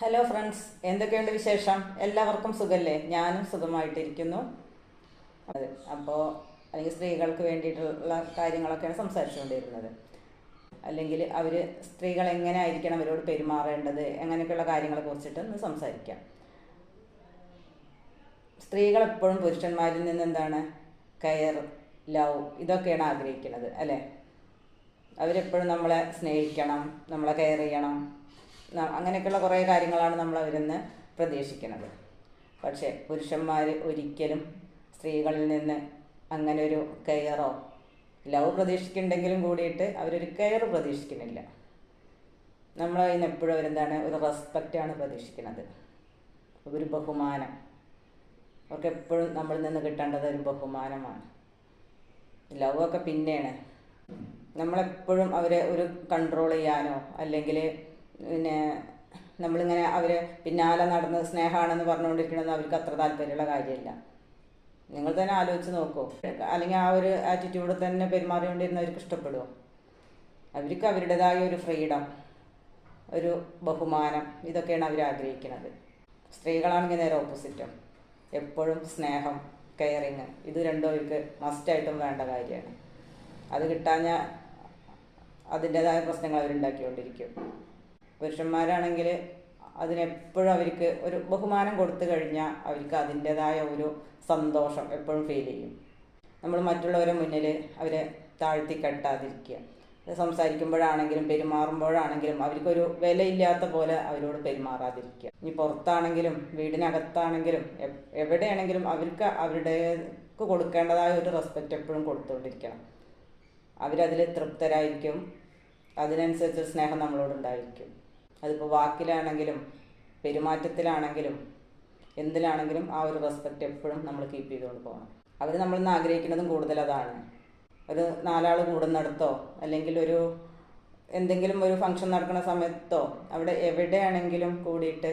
Hello friends എന്തൊക്കെയുണ്ട് വിശേഷം? എല്ലാവർക്കും സുഖല്ലേ? ഞാനും സുഖമായിട്ടിരിക്കുന്നു. അതെ അപ്പോൾ അല്ലെങ്കിൽ സ്ത്രീകൾക്ക് വേണ്ടിയിട്ടുള്ള കാര്യങ്ങളൊക്കെയാണ് സംസാരിച്ചുകൊണ്ടിരുന്നത്. അല്ലെങ്കിൽ അവർ സ്ത്രീകൾ എങ്ങനെ ആയിരിക്കണം അവരോട് പെരുമാറേണ്ടത്? അങ്ങനെയൊക്കെയുള്ള കാര്യങ്ങളെ കുറിച്ചിട്ട് ഒന്ന് സംസാരിക്കാം. സ്ത്രീകൾ എപ്പോഴും പുരുഷന്മാരിൽ നിന്ന് എന്താണ്? കെയർ ലവ് ഇതൊക്കെയാണ് ആഗ്രഹിക്കുന്നത് അല്ലേ? അവരെപ്പോഴും നമ്മളെ സ്നേഹിക്കണം നമ്മളെ കെയർ ചെയ്യണം. അങ്ങനെയൊക്കെയുള്ള കുറേ കാര്യങ്ങളാണ് നമ്മൾ അവരിൽ നിന്ന് പ്രതീക്ഷിക്കുന്നത് പക്ഷേ പുരുഷന്മാർ ഒരിക്കലും സ്ത്രീകളിൽ നിന്ന് അങ്ങനെ ഒരു കെയറോ ലവ് പ്രതീക്ഷിക്കുന്നുണ്ടെങ്കിലും കൂടിയിട്ട് അവരൊരു കെയർ പ്രതീക്ഷിക്കുന്നില്ല. നമ്മൾ അതിന് എപ്പോഴും അവരെന്താണ് ഒരു റെസ്പെക്റ്റാണ് പ്രതീക്ഷിക്കുന്നത് ഒരു ബഹുമാനം. അവർക്ക് എപ്പോഴും നമ്മളിൽ നിന്ന് കിട്ടേണ്ടത് ഒരു ബഹുമാനമാണ്. ലവ് ഒക്കെ പിന്നെയാണ്. നമ്മളെപ്പോഴും അവരെ ഒരു കൺട്രോൾ ചെയ്യാനോ അല്ലെങ്കിൽ പിന്നെ നമ്മളിങ്ങനെ അവർ പിന്നാലെ നടന്ന് സ്നേഹമാണെന്ന് പറഞ്ഞുകൊണ്ടിരിക്കണമെന്ന് അവർക്ക് അത്ര താല്പര്യമുള്ള കാര്യമില്ല. നിങ്ങൾ തന്നെ ആലോചിച്ച് നോക്കൂ. അല്ലെങ്കിൽ ആ ഒരു ആറ്റിറ്റ്യൂഡ് തന്നെ പെരുമാറിക്കൊണ്ടിരുന്നവർക്ക് ഇഷ്ടപ്പെടുമോ അവർക്ക് അവരുടേതായ ഒരു ഫ്രീഡം ഒരു ബഹുമാനം ഇതൊക്കെയാണ് അവർ ആഗ്രഹിക്കുന്നത്. സ്ത്രീകളാണെങ്കിൽ നേരെ ഓപ്പോസിറ്റും എപ്പോഴും സ്നേഹം കെയറിങ് ഇത് രണ്ടും അവർക്ക് മസ്റ്റായിട്ടും വേണ്ട കാര്യമാണ്. അത് കിട്ടാഞ്ഞ അതിന്റെതായ പ്രശ്നങ്ങൾ അവരുണ്ടാക്കിക്കൊണ്ടിരിക്കും. പുരുഷന്മാരാണെങ്കിൽ അതിനെപ്പോഴും അവർക്ക് ഒരു ബഹുമാനം കൊടുത്തു കഴിഞ്ഞാൽ അവർക്ക് അതിന്റെതായ ഒരു സന്തോഷം എപ്പോഴും ഫീൽ ചെയ്യും. നമ്മൾ മറ്റുള്ളവരെ മുന്നിൽ അവരെ താഴ്ത്തി കെട്ടാതിരിക്കുക. സംസാരിക്കുമ്പോഴാണെങ്കിലും പെരുമാറുമ്പോഴാണെങ്കിലും അവർക്കൊരു വിലയില്ലാത്ത പോലെ അവരോട് പെരുമാറാതിരിക്കുക. ഇനി പുറത്താണെങ്കിലും വീടിനകത്താണെങ്കിലും എവിടെയാണെങ്കിലും അവർക്ക് അവരുടേക്ക് കൊടുക്കേണ്ടതായ ഒരു റെസ്പെക്റ്റ് എപ്പോഴും കൊടുത്തുകൊണ്ടിരിക്കണം അവരതിൽ തൃപ്തരായിരിക്കും. അതിനനുസരിച്ച് സ്നേഹം നമ്മളോടുണ്ടായിരിക്കും അതിപ്പോൾ വാക്കിലാണെങ്കിലും പെരുമാറ്റത്തിലാണെങ്കിലും എന്തിലാണെങ്കിലും ആ ഒരു റെസ്പെക്റ്റ് എപ്പോഴും നമ്മൾ കീപ്പ് ചെയ്തുകൊണ്ട് പോകണം അവർ നമ്മളിൽ നിന്ന് ആഗ്രഹിക്കുന്നതും കൂടുതൽ അതാണ്. ഒരു നാലാൾ കൂടുന്നിടത്തോ അല്ലെങ്കിൽ ഒരു എന്തെങ്കിലും ഒരു ഫംഗ്ഷൻ നടക്കുന്ന സമയത്തോ അവിടെ എവിടെയാണെങ്കിലും കൂടിയിട്ട്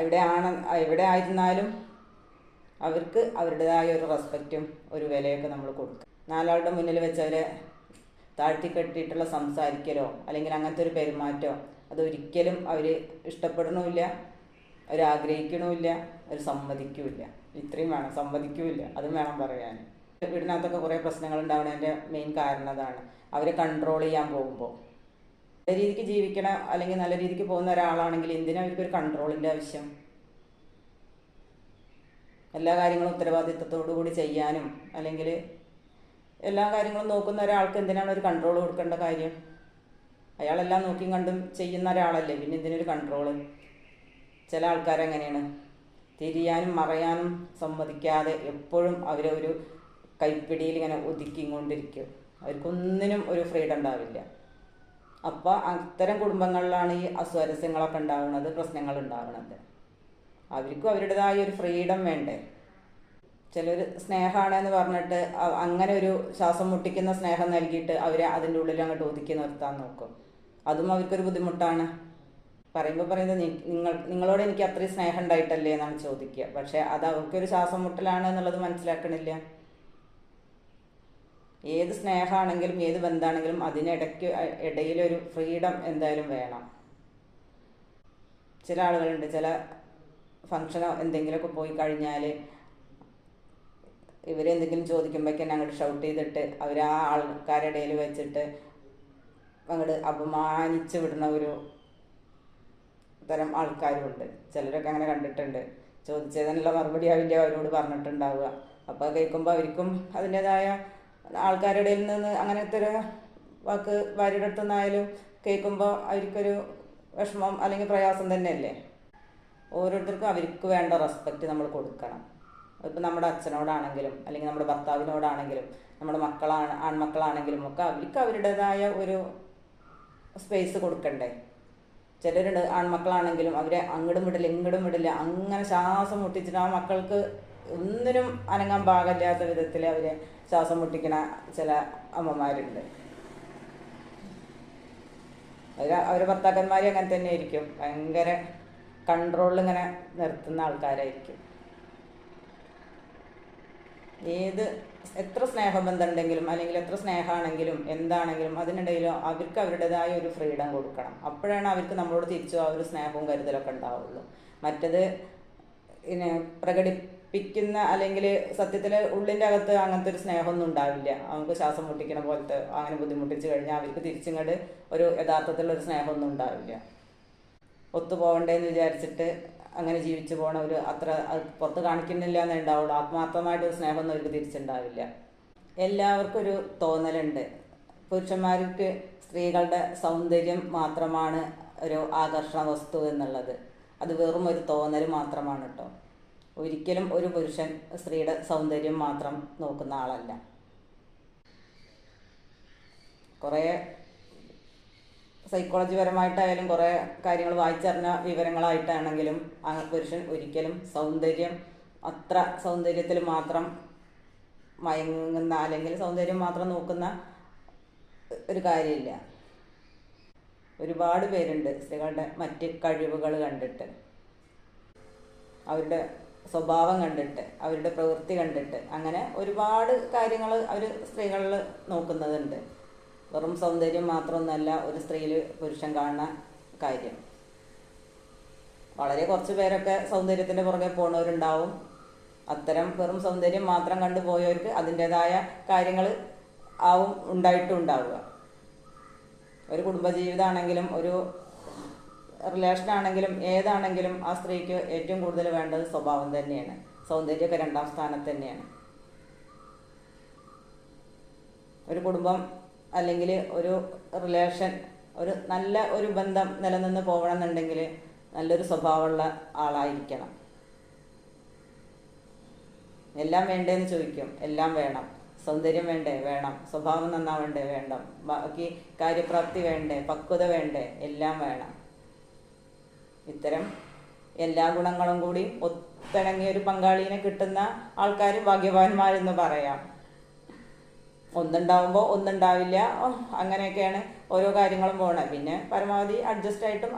എവിടെയാണ് എവിടെ ആയിരുന്നാലും അവർക്ക് അവരുടേതായ ഒരു റെസ്പെക്റ്റും ഒരു വിലയൊക്കെ നമ്മൾ കൊടുക്കും. നാലാളുടെ മുന്നിൽ വെച്ച് അവരെ താഴ്ത്തി സംസാരിക്കലോ അല്ലെങ്കിൽ അങ്ങനത്തെ ഒരു പെരുമാറ്റമോ അതൊരിക്കലും അവർ ഇഷ്ടപ്പെടണമില്ല അവർ ആഗ്രഹിക്കണമില്ല അവർ സമ്മതിക്കുമില്ല ഇത്രയും വേണം സമ്മതിക്കുമില്ല അതും വേണം പറയാൻ. വീടിനകത്തൊക്കെ കുറേ പ്രശ്നങ്ങൾ ഉണ്ടാവുന്നതിന്റെ മെയിൻ കാരണം അതാണ്. അവരെ കൺട്രോൾ ചെയ്യാൻ പോകുമ്പോൾ നല്ല രീതിക്ക് ജീവിക്കണ അല്ലെങ്കിൽ നല്ല രീതിക്ക് പോകുന്ന ഒരാളാണെങ്കിൽ എന്തിനാ അവർക്കൊരു കൺട്രോളിന്റെ ആവശ്യം? എല്ലാ കാര്യങ്ങളും ഉത്തരവാദിത്തത്തോടു കൂടി ചെയ്യാനും അല്ലെങ്കിൽ എല്ലാ കാര്യങ്ങളും നോക്കുന്ന ഒരാൾക്ക് എന്തിനാണ് ഒരു കൺട്രോൾ കൊടുക്കേണ്ട കാര്യം? അയാളെല്ലാം നോക്കിയും കണ്ടും ചെയ്യുന്ന ഒരാളല്ലേ? പിന്നെ ഇതിനൊരു കൺട്രോൾ ചില ആൾക്കാരെങ്ങനെയാണ് തിരിയാനും മറയാനും സമ്മതിക്കാതെ എപ്പോഴും അവരെ ഒരു കൈപ്പിടിയിൽ ഇങ്ങനെ ഒതുക്കിക്കൊണ്ടിരിക്കും. അവർക്കൊന്നിനും ഒരു ഫ്രീഡം ഉണ്ടാവില്ല. അപ്പോൾ അത്തരം കുടുംബങ്ങളിലാണ് ഈ അസ്വാരസ്യങ്ങളൊക്കെ ഉണ്ടാവുന്നത് പ്രശ്നങ്ങൾ ഉണ്ടാവുന്നത്. അവർക്കും അവരുടേതായ ഒരു ഫ്രീഡം വേണ്ടേ? ചിലർ സ്നേഹമാണ് എന്ന് പറഞ്ഞിട്ട് അങ്ങനെ ഒരു ശ്വാസം മുട്ടിക്കുന്ന സ്നേഹം നൽകിയിട്ട് അവരെ അതിന്റെ ഉള്ളിൽ അങ്ങോട്ട് ഒതുക്കി നിർത്താൻ നോക്കും. അതും അവർക്കൊരു ബുദ്ധിമുട്ടാണ്. പറയുമ്പോൾ പറയുന്നത് നിങ്ങൾ നിങ്ങളോട് എനിക്ക് അത്രയും സ്നേഹം ഉണ്ടായിട്ടല്ലേ എന്നാണ് ചോദിക്കുക. പക്ഷേ അത് അവർക്കൊരു ശ്വാസം മുട്ടലാണ് എന്നുള്ളത് മനസ്സിലാക്കണില്ല. ഏത് സ്നേഹമാണെങ്കിലും ഏത് ബന്ധമാണെങ്കിലും അതിനിടയ്ക്ക് ഇടയിലൊരു ഫ്രീഡം എന്തായാലും വേണം. ചില ആളുകളുണ്ട് ചില ഫങ്ഷനോ എന്തെങ്കിലുമൊക്കെ പോയി കഴിഞ്ഞാൽ ഇവരെന്തെങ്കിലും ചോദിക്കുമ്പോഴേക്കും അങ്ങോട്ട് ഷൗട്ട് ചെയ്തിട്ട് അവർ ആ ആൾക്കാരുടെ ഇടയിൽ വെച്ചിട്ട് അങ്ങോട്ട് അപമാനിച്ച് വിടുന്ന ഒരു തരം ആൾക്കാരുമുണ്ട് ചിലരൊക്കെ അങ്ങനെ കണ്ടിട്ടുണ്ട്. ചോദിച്ചതിനുള്ള മറുപടി ആവില്ല അവരോട് പറഞ്ഞിട്ടുണ്ടാവുക. അപ്പോൾ കേൾക്കുമ്പോൾ അവർക്കും അതിന്റെതായ ആൾക്കാരുടെ നിന്ന് അങ്ങനത്തെ ഒരു വാക്ക് ഭാര്യയുടെ അടുത്തുനിന്നായാലും കേൾക്കുമ്പോൾ അവർക്കൊരു വിഷമം അല്ലെങ്കിൽ പ്രയാസം തന്നെയല്ലേ? ഓരോരുത്തർക്കും അവർക്ക് വേണ്ട റെസ്പെക്റ്റ് നമ്മൾ കൊടുക്കണം. ഇപ്പം നമ്മുടെ അച്ഛനോടാണെങ്കിലും അല്ലെങ്കിൽ നമ്മുടെ ഭർത്താവിനോടാണെങ്കിലും നമ്മുടെ മക്കളാണ് ആൺമക്കളാണെങ്കിലും ഒക്കെ അവർക്ക് അവരുടേതായ ഒരു സ്പേസ് കൊടുക്കണ്ടേ? ചിലരുണ്ട് ആൺമക്കളാണെങ്കിലും അവരെ അങ്ങടും വിടില്ല ഇങ്ങടും വിടില്ല അങ്ങനെ ശ്വാസം മുട്ടിച്ചിട്ട് ആ മക്കൾക്ക് ഒന്നിനും അനങ്ങാൻ പാകമില്ലാത്ത വിധത്തിൽ അവരെ ശ്വാസം മുട്ടിക്കണ ചില അമ്മമാരുണ്ട്. അവർ അവരെ ഭർത്താക്കന്മാരും അങ്ങനെ തന്നെ ആയിരിക്കും ഭയങ്കര കൺട്രോളിൽ ഇങ്ങനെ നിർത്തുന്ന ആൾക്കാരായിരിക്കും. ഏത് എത്ര സ്നേഹബന്ധം ഉണ്ടെങ്കിലും അല്ലെങ്കിൽ എത്ര സ്നേഹമാണെങ്കിലും എന്താണെങ്കിലും അതിനിടയിലോ അവർക്ക് അവരുടേതായ ഒരു ഫ്രീഡം കൊടുക്കണം. അപ്പോഴാണ് അവർക്ക് നമ്മളോട് തിരിച്ചു ആ ഒരു സ്നേഹവും കരുതലൊക്കെ ഉണ്ടാവുള്ളൂ. മറ്റത് പിന്നെ പ്രകടിപ്പിക്കുന്ന അല്ലെങ്കിൽ സത്യത്തിൽ ഉള്ളിന്റെ അകത്ത് അങ്ങനത്തെ ഒരു സ്നേഹമൊന്നും ഉണ്ടാവില്ല. അവർക്ക് ശ്വാസം മുട്ടിക്കണ പോലത്തെ അങ്ങനെ ബുദ്ധിമുട്ടിച്ച് കഴിഞ്ഞാൽ അവർക്ക് തിരിച്ചിങ്ങോട്ട് ഒരു യഥാർത്ഥത്തിലുള്ള ഒരു സ്നേഹമൊന്നും ഉണ്ടാവില്ല. ഒത്തുപോകണ്ടേന്ന് വിചാരിച്ചിട്ട് അങ്ങനെ ജീവിച്ചു പോണ ഒരു അത്ര അത് പുറത്ത് കാണിക്കുന്നില്ല എന്നേ ഉണ്ടാവുള്ളൂ ആത്മാർത്ഥമായിട്ട് സ്നേഹമൊന്നും അവർക്ക് തിരിച്ചുണ്ടാവില്ല. എല്ലാവർക്കും ഒരു തോന്നലുണ്ട്. പുരുഷന്മാർക്ക് സ്ത്രീകളുടെ സൗന്ദര്യം മാത്രമാണ് ഒരു ആകർഷണ വസ്തു എന്നുള്ളത്. അത് വെറും ഒരു തോന്നൽ മാത്രമാണ് കേട്ടോ ഒരിക്കലും ഒരു പുരുഷൻ സ്ത്രീയുടെ സൗന്ദര്യം മാത്രം നോക്കുന്ന ആളല്ല. കുറേ സൈക്കോളജി പരമായിട്ടായാലും കുറേ കാര്യങ്ങൾ വായിച്ചറിഞ്ഞ വിവരങ്ങളായിട്ടാണെങ്കിലും ആ പുരുഷൻ ഒരിക്കലും സൗന്ദര്യം അത്ര സൗന്ദര്യത്തിൽ മാത്രം മയങ്ങുന്ന അല്ലെങ്കിൽ സൗന്ദര്യം മാത്രം നോക്കുന്ന ഒരു കാര്യമില്ല. ഒരുപാട് പേരുണ്ട് സ്ത്രീകളുടെ മറ്റ് കഴിവുകൾ കണ്ടിട്ട്. അവരുടെ സ്വഭാവം കണ്ടിട്ട് അവരുടെ പ്രവൃത്തി കണ്ടിട്ട്. അങ്ങനെ ഒരുപാട് കാര്യങ്ങൾ അവർ സ്ത്രീകളിൽ നോക്കുന്നതുണ്ട്. വെറും സൗന്ദര്യം മാത്രമൊന്നുമല്ല ഒരു സ്ത്രീയിൽ പുരുഷൻ കാണുന്ന കാര്യം. വളരെ കുറച്ച് പേരൊക്കെ സൗന്ദര്യത്തിന്റെ പുറകെ പോണവരുണ്ടാവും. അത്തരം വെറും സൗന്ദര്യം മാത്രം കണ്ടുപോയവർക്ക് അതിന്റെതായ കാര്യങ്ങൾ ആവും ഉണ്ടായിട്ടും ഉണ്ടാവുക. ഒരു കുടുംബജീവിതമാണെങ്കിലും ഒരു റിലേഷൻ ആണെങ്കിലും ഏതാണെങ്കിലും ആ സ്ത്രീക്ക് ഏറ്റവും കൂടുതൽ വേണ്ടത് സ്വഭാവം തന്നെയാണ്. സൗന്ദര്യമൊക്കെ രണ്ടാം സ്ഥാനത്ത് തന്നെയാണ്. ഒരു കുടുംബം അല്ലെങ്കിൽ ഒരു റിലേഷൻ ഒരു നല്ല ഒരു ബന്ധം നിലനിന്ന് പോകണമെന്നുണ്ടെങ്കിൽ നല്ലൊരു സ്വഭാവമുള്ള ആളായിരിക്കണം. എല്ലാം വേണ്ടേന്ന് ചോദിക്കും. എല്ലാം വേണം. സൗന്ദര്യം വേണ്ടേ? വേണം. സ്വഭാവം നന്നാവണ്ടേ? വേണ്ട ബാക്കി കാര്യപ്രാപ്തി വേണ്ടേ? പക്വത വേണ്ടേ? എല്ലാം വേണം. ഇത്തരം എല്ലാ ഗുണങ്ങളും കൂടി ഒത്തിണങ്ങിയ ഒരു പങ്കാളിനെ കിട്ടുന്ന ആൾക്കാർ ഭാഗ്യവാന്മാരെന്ന് പറയാം. ഒന്നുണ്ടാവുമ്പോൾ ഒന്നുണ്ടാവില്ല. അങ്ങനെയൊക്കെയാണ് ഓരോ കാര്യങ്ങളും പോണത്. പിന്നെ പരമാവധി അഡ്ജസ്റ്റ് ആയിട്ടും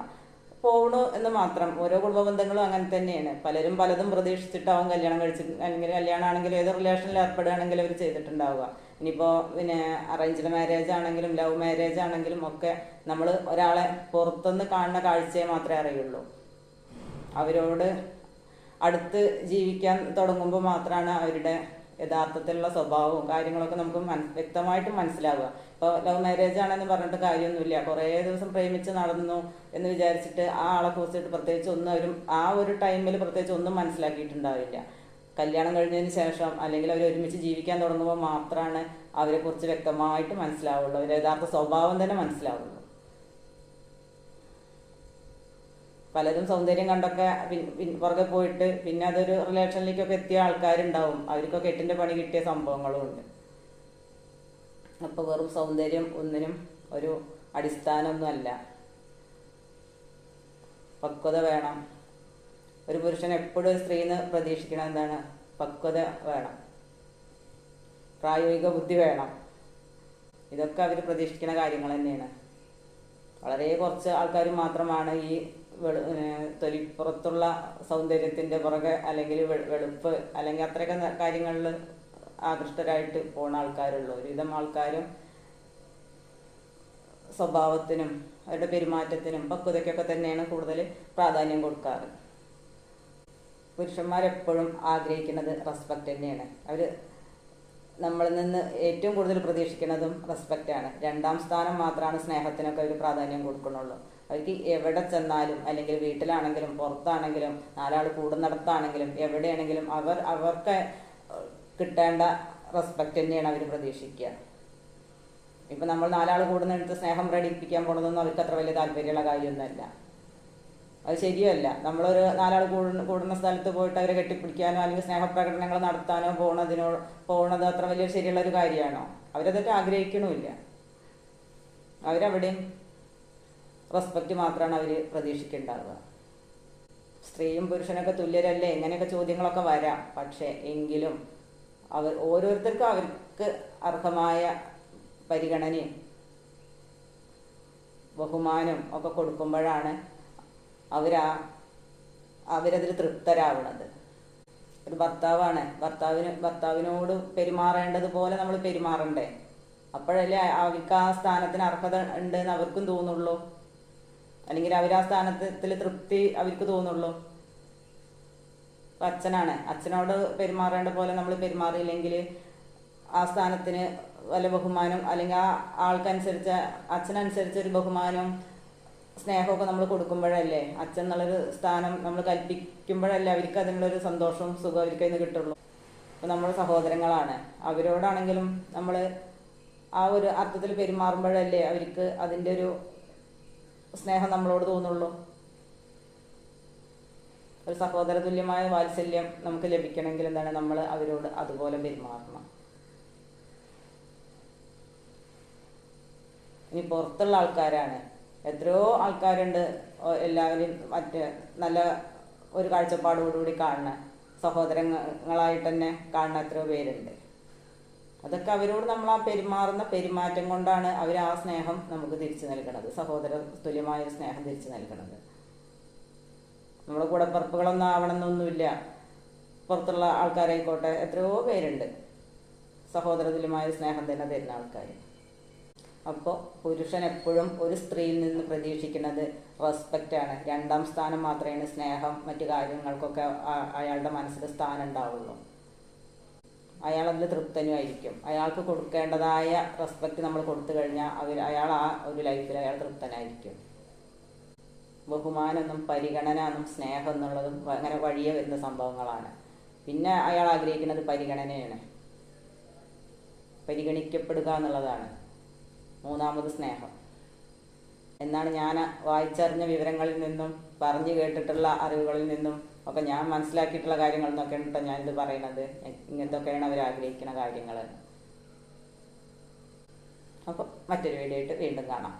പോകണു എന്ന് മാത്രം. ഓരോ കുടുംബ ബന്ധങ്ങളും അങ്ങനെ തന്നെയാണ്. പലരും പലതും പ്രതീക്ഷിച്ചിട്ടാവും കല്യാണം കഴിച്ച് അല്ലെങ്കിൽ കല്യാണമാണെങ്കിലും ഏത് റിലേഷനിൽ ഏർപ്പെടുകയാണെങ്കിലും അവർ ചെയ്തിട്ടുണ്ടാവുക. ഇനിയിപ്പോൾ പിന്നെ അറേഞ്ച്ഡ് മാരേജ് ആണെങ്കിലും ലവ് മാരേജ് ആണെങ്കിലും ഒക്കെ നമ്മൾ ഒരാളെ പുറത്തുനിന്ന് കാണുന്ന കാഴ്ചയെ മാത്രമേ അറിയുള്ളൂ. അവരോട് അടുത്ത് ജീവിക്കാൻ തുടങ്ങുമ്പോൾ മാത്രമാണ് അവരുടെ യഥാർത്ഥത്തിലുള്ള സ്വഭാവവും കാര്യങ്ങളൊക്കെ നമുക്ക് വ്യക്തമായിട്ട് മനസ്സിലാവുക. ഇപ്പോൾ ലവ് മാരേജ് ആണെന്ന് പറഞ്ഞിട്ട് കാര്യമൊന്നുമില്ല. കുറേ ദിവസം പ്രേമിച്ച് നടന്നു എന്ന് വിചാരിച്ചിട്ട് ആ ആളെ കുറിച്ചിട്ട് പ്രത്യേകിച്ച് ഒന്നും അവരും ആ ഒരു ടൈമിൽ പ്രത്യേകിച്ച് ഒന്നും മനസ്സിലാക്കിയിട്ടുണ്ടാവില്ല. കല്യാണം കഴിഞ്ഞതിന് ശേഷം അല്ലെങ്കിൽ അവർ ഒരുമിച്ച് ജീവിക്കാൻ തുടങ്ങുമ്പോൾ മാത്രമാണ് അവരെക്കുറിച്ച് വ്യക്തമായിട്ട് മനസ്സിലാവുള്ളൂ. അവരുടെ യഥാർത്ഥ സ്വഭാവം തന്നെ മനസ്സിലാവുള്ളൂ. പലരും സൗന്ദര്യം കണ്ടൊക്കെ പുറകെ പോയിട്ട് പിന്നെ അതൊരു റിലേഷനിലേക്കൊക്കെ എത്തിയ ആൾക്കാരുണ്ടാവും. അവർക്കൊക്കെ എട്ടിന്റെ പണി കിട്ടിയ സംഭവങ്ങളും ഉണ്ട്. അപ്പോൾ വെറും സൗന്ദര്യം ഒന്നിനും ഒരു അടിസ്ഥാനമൊന്നുമല്ല. പക്വത വേണം. ഒരു പുരുഷൻ എപ്പോഴും ഒരു സ്ത്രീന്ന് പ്രതീക്ഷിക്കണം എന്താണ്? പക്വത വേണം. പ്രായോഗിക ബുദ്ധി വേണം. ഇതൊക്കെ അവർ പ്രതീക്ഷിക്കുന്ന കാര്യങ്ങൾ തന്നെയാണ്. വളരെ കുറച്ച് ആൾക്കാർ മാത്രമാണ് ഈ തൊലിപ്പുറത്തുള്ള സൗന്ദര്യത്തിന്റെ പുറകെ അല്ലെങ്കിൽ വെളുപ്പ് അല്ലെങ്കിൽ അത്രയൊക്കെ കാര്യങ്ങളിൽ ആകൃഷ്ടരായിട്ട് പോണ ആൾക്കാരുള്ളൂ. ഒരുവിധം ആൾക്കാരും സ്വഭാവത്തിനും അവരുടെ പെരുമാറ്റത്തിനും പക്വതയ്ക്കൊക്കെ തന്നെയാണ് കൂടുതൽ പ്രാധാന്യം കൊടുക്കാറ്. പുരുഷന്മാരെപ്പോഴും ആഗ്രഹിക്കുന്നത് റെസ്പെക്റ്റ് തന്നെയാണ്. അവർ നമ്മളിൽ നിന്ന് ഏറ്റവും കൂടുതൽ പ്രതീക്ഷിക്കുന്നതും റെസ്പെക്റ്റാണ് രണ്ടാം സ്ഥാനം മാത്രമാണ് സ്നേഹത്തിനൊക്കെ അവർ പ്രാധാന്യം കൊടുക്കുന്നുള്ളൂ. അവർക്ക് എവിടെ ചെന്നാലും അല്ലെങ്കിൽ വീട്ടിലാണെങ്കിലും പുറത്താണെങ്കിലും നാലാൾ കൂടുന്നിടത്താണെങ്കിലും എവിടെയാണെങ്കിലും അവർ അവർക്ക് കിട്ടേണ്ട റെസ്പെക്റ്റ് തന്നെയാണ് അവർ പ്രതീക്ഷിക്കുക. ഇപ്പം നമ്മൾ നാലാൾ കൂടുന്നിടത്ത് സ്നേഹം പ്രകടിപ്പിക്കാൻ പോണതൊന്നും അവർക്ക് അത്ര വലിയ താല്പര്യമുള്ള കാര്യമൊന്നുമല്ല. അത് ശരിയല്ല. നമ്മളൊരു നാലാൾ കൂടുന്ന കൂടുന്ന സ്ഥലത്ത് പോയിട്ട് അവരെ കെട്ടിപ്പിടിക്കാനോ അല്ലെങ്കിൽ സ്നേഹപ്രകടനങ്ങൾ നടത്താനോ പോണതിനോ പോണത് അത്ര വലിയ ശരിയുള്ള ഒരു കാര്യമാണോ? അവരതൊക്കെ ആഗ്രഹിക്കണമില്ല. അവരവിടെയും റെസ്പെക്റ്റ് മാത്രമാണ് അവർ പ്രതീക്ഷിക്കേണ്ടത് സ്ത്രീയും പുരുഷനൊക്കെ തുല്യരല്ലേ? ഇങ്ങനെയൊക്കെ ചോദ്യങ്ങളൊക്കെ വരാം. പക്ഷേ എങ്കിലും അവർ ഓരോരുത്തർക്കും അവർക്ക് അർഹമായ പരിഗണനയും ബഹുമാനം ഒക്കെ കൊടുക്കുമ്പോഴാണ് അവരാ അവരതിൽ തൃപ്തരാവുന്നത്. ഒരു ഭർത്താവാണ് ഭർത്താവിന് ഭർത്താവിനോട് പെരുമാറേണ്ടതുപോലെ നമ്മൾ പെരുമാറണ്ടേ? അപ്പോഴല്ലേ അവർക്ക് ആ സ്ഥാനത്തിന് അർഹത ഉണ്ട് എന്ന് അവർക്കും തോന്നുള്ളൂ. അല്ലെങ്കിൽ അവരാ സ്ഥാനത്തിൽ തൃപ്തി അവർക്ക് തോന്നുള്ളൂ. അച്ഛനാണ് അച്ഛനോട് പെരുമാറേണ്ട പോലെ നമ്മൾ പെരുമാറിയില്ലെങ്കിൽ ആ സ്ഥാനത്തിന് വല്ല ബഹുമാനം അല്ലെങ്കിൽ ആ ആൾക്കനുസരിച്ച് അച്ഛനനുസരിച്ച് ഒരു ബഹുമാനം സ്നേഹമൊക്കെ നമ്മൾ കൊടുക്കുമ്പോഴല്ലേ അച്ഛൻ എന്നുള്ളൊരു സ്ഥാനം നമ്മൾ കൽപ്പിക്കുമ്പോഴല്ലേ അവർക്ക് അതിനുള്ളൊരു സന്തോഷവും സുഖം അവർക്ക് അതിന് കിട്ടുള്ളൂ. അപ്പം നമ്മൾ സഹോദരങ്ങളാണ്. അവരോടാണെങ്കിലും നമ്മൾ ആ ഒരു അർത്ഥത്തിൽ പെരുമാറുമ്പോഴല്ലേ അവർക്ക് അതിന്റെ ഒരു സ്നേഹം നമ്മളോട് തോന്നുള്ളൂ. ഒരു സഹോദര തുല്യമായ വാത്സല്യം നമുക്ക് ലഭിക്കണമെങ്കിൽ എന്താണ് നമ്മൾ അവരോട് അതുപോലെ പെരുമാറണം. ഇനി പുറത്തുള്ള ആൾക്കാരാണ്. എത്രയോ ആൾക്കാരുണ്ട് എല്ലാവരും മറ്റ് നല്ല ഒരു കാഴ്ചപ്പാടോടുകൂടി കാണുന്ന സഹോദരങ്ങളായിട്ട് തന്നെ കാണുന്ന എത്രയോ പേരുണ്ട്. അതൊക്കെ അവരോട് നമ്മൾ ആ പെരുമാറുന്ന പെരുമാറ്റം കൊണ്ടാണ് അവർ ആ സ്നേഹം നമുക്ക് തിരിച്ചു നൽകണത്. സഹോദര തുല്യമായ സ്നേഹം തിരിച്ചു നൽകണത്. നമ്മുടെ കൂടപ്പറപ്പുകളൊന്നും ആവണമെന്നൊന്നുമില്ല. പുറത്തുള്ള ആൾക്കാരായിക്കോട്ടെ എത്രയോ പേരുണ്ട്. സഹോദര തുല്യമായ സ്നേഹം തന്നെ തരുന്ന ആൾക്കാർ അപ്പോൾ പുരുഷൻ എപ്പോഴും ഒരു സ്ത്രീയിൽ നിന്ന് പ്രതീക്ഷിക്കുന്നത് റെസ്പെക്റ്റ് ആണ്. രണ്ടാം സ്ഥാനം മാത്രമേ സ്നേഹം മറ്റു കാര്യങ്ങൾക്കൊക്കെ അയാളുടെ മനസ്സിൽ സ്ഥാനം ഉണ്ടാവുള്ളൂ. അയാൾ അതിൽ തൃപ്തനുമായിരിക്കും. അയാൾക്ക് കൊടുക്കേണ്ടതായ റെസ്പെക്റ്റ് നമ്മൾ കൊടുത്തു കഴിഞ്ഞാൽ അവർ അയാൾ ആ ഒരു ലൈഫിൽ അയാൾ തൃപ്തനായിരിക്കും. ബഹുമാനമെന്നും പരിഗണന എന്നും സ്നേഹം എന്നുള്ളതും അങ്ങനെ വഴിയെ വരുന്ന സംഭവങ്ങളാണ്. പിന്നെ അയാൾ ആഗ്രഹിക്കുന്നത് പരിഗണനയാണ്. പരിഗണിക്കപ്പെടുക എന്നുള്ളതാണ് മൂന്നാമത് സ്നേഹം. എന്നാണ് ഞാൻ വായിച്ചറിഞ്ഞ വിവരങ്ങളിൽ നിന്നും പറഞ്ഞു കേട്ടിട്ടുള്ള അറിവുകളിൽ നിന്നും ഒക്കെ ഞാൻ മനസ്സിലാക്കിയിട്ടുള്ള കാര്യങ്ങൾ എന്നൊക്കെയാണ് കേട്ടോ ഞാനിത് പറയുന്നത് ഇങ്ങനത്തൊക്കെയാണ് അവർ ആഗ്രഹിക്കുന്ന കാര്യങ്ങൾ അപ്പോൾ മറ്റൊരു വീഡിയോ ആയിട്ട് വീണ്ടും കാണാം.